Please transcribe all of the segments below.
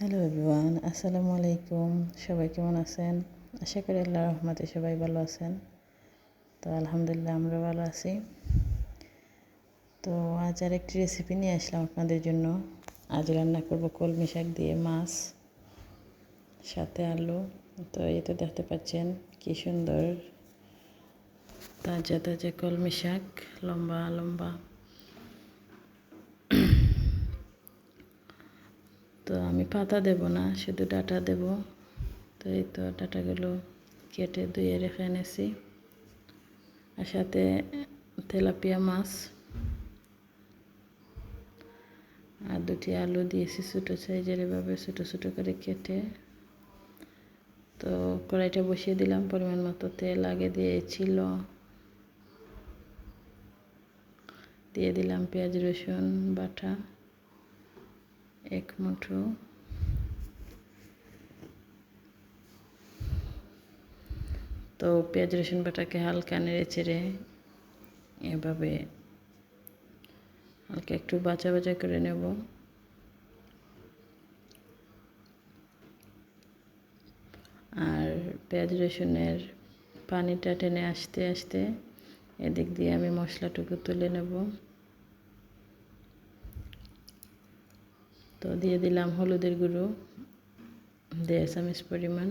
Hello everyone আসসালামু আলাইকুম সবাই কেমন আছেন? আশা করি আল্লাহ রহমতে সবাই ভালো আছেন। তো আলহামদুলিল্লাহ আমরা ভালো আছি। তো আজ আর একটি রেসিপি নিয়ে আসলাম আপনাদের জন্য। আজ রান্না করব কলমি শাক দিয়ে মাছ, সাথে আলু। তো এই তো দেখতে পাচ্ছেন কি সুন্দর, তাজা তাজা কলমি শাক। লম্বা লম্বা। তো আমি পাতা দেব না, শুধু ডাটা দেব। তো এই তো ডাটাগুলো কেটে ধুয়ে রেখে এনেছি। আর সাথে তেলাপিয়া মাছ। আর দুটি আলু দিয়েছি ছোটো সাইজের, এভাবে ছোটো ছোটো করে কেটে। তো কড়াইটা বসিয়ে দিলাম, পরিমাণ মতো তেল আগে দিয়েছিল। দিয়ে দিলাম পেঁয়াজ, রসুন, বাটা। এক মুঠো তো পেঁয়াজ রসুন বাটাকে হালকা নেড়ে চেড়ে এভাবে হালকা একটু বাঁচা বাঁচা করে নেব আর পেঁয়াজ রসুনের পানিটা টেনে আসতে আসতে এদিক দিয়ে আমি মশলাটুকু তুলে নেব তো দিয়ে দিলাম হলুদের গুঁড়ো দেড় চামচ পরিমাণ।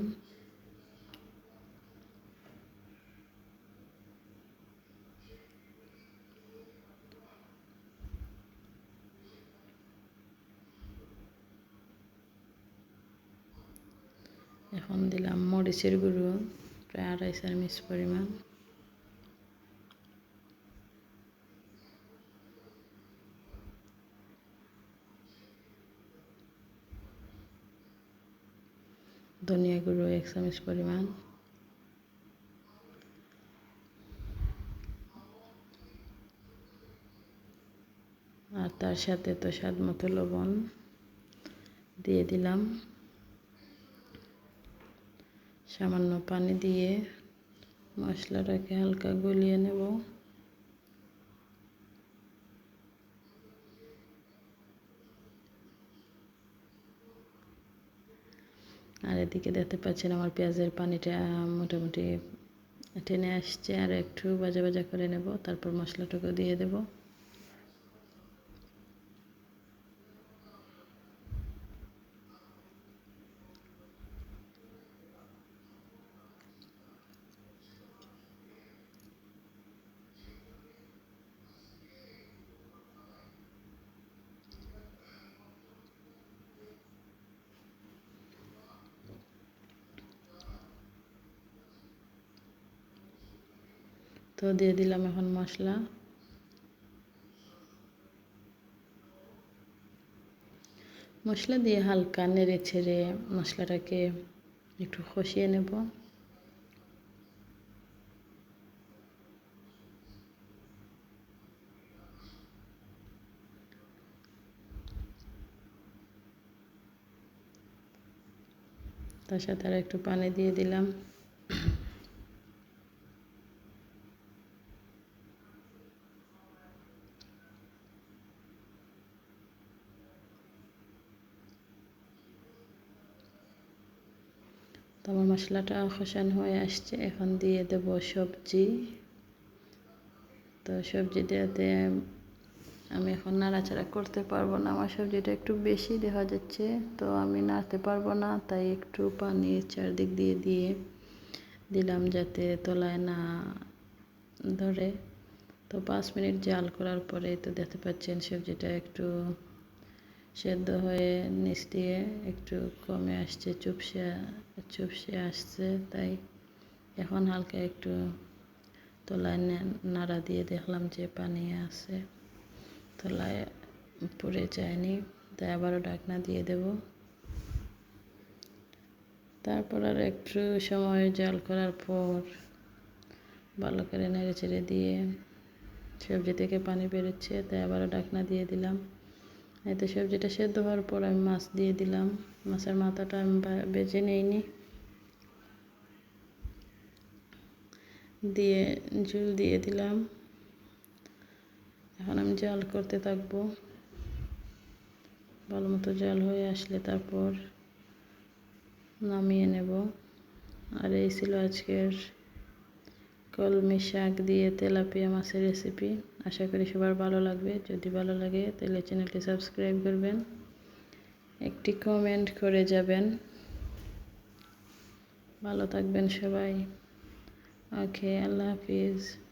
এখন দিলাম মরিচের গুঁড়ো, প্রায় আড়াই চামচ পরিমাণ। ধনিয়া গুঁড়ো এক চামচ পরিমাণ। আর তার সাথে তো স্বাদ মতো লবণ দিয়ে দিলাম। সামান্য পানি দিয়ে মশলাটাকে হালকা গলিয়ে নেব। আর এদিকে দেখতে পাচ্ছেন আমার পেঁয়াজের পানিটা মোটামুটি টেনে আসছে। আর একটু বাজা বাজা করে নেব, তারপর মশলাটুকু দিয়ে দেবো। তো দিয়ে দিলাম এখন মশলা। মশলা দিয়ে হালকা নেড়ে ছেড়ে মশলাটাকে একটু কষিয়ে নেব। তার সাথে আর একটু পানি দিয়ে দিলাম। তো আমার মশলাটা খসান হয়ে আসছে, এখন দিয়ে দেব সবজি। তো সবজি দেওয়াতে আমি এখন নাড়াচাড়া করতে পারব না, আমার সবজিটা একটু বেশি দেখা যাচ্ছে, তো আমি নাড়তে পারব না, তাই একটু পানি চারদিক দিয়ে দিয়ে দিলাম যাতে তলায় না ধরে। তো পাঁচ মিনিট জাল করার পরে তো দেখতে পাচ্ছেন সবজিটা একটু সেদ্ধ হয়ে নিচ দিয়ে একটু কমে আসছে, চুপসে চুপসে আসছে। তাই এখন হালকা একটু তলায় নাড়া দিয়ে দেখলাম যে পানি আছে। তলায় পড়ে যায়নি, তাই আবারও ডাকনা দিয়ে দেব। তারপর আর একটু সময় জাল করার পর ভালো করে নেড়ে চেড়ে দিয়ে সবজি থেকে পানি বেরোচ্ছে, তাই আবারও ডাকনা দিয়ে দিলাম। এতে সবজিটা সেদ্ধ হওয়ার পর আমি মাছ দিয়ে দিলাম। মাছের মাথাটা আমি বেজে নিইনি। দিয়ে ঝুল দিয়ে দিলাম। এখন আমি জাল করতে থাকব। ভালো মতো জাল হয়ে আসলে তারপর নামিয়ে নেব। আর এই ছিল আজকের কলমি শাক দিয়ে তেলাপিয়া মাছের রেসিপি আশা করি সবার ভালো লাগবে। যদি ভালো লাগে, তাহলে চ্যানেলটি সাবস্ক্রাইব করবেন। একটি কমেন্ট করে যাবেন। ভালো থাকবেন সবাই। ওকে, আল্লাহ হাফিজ।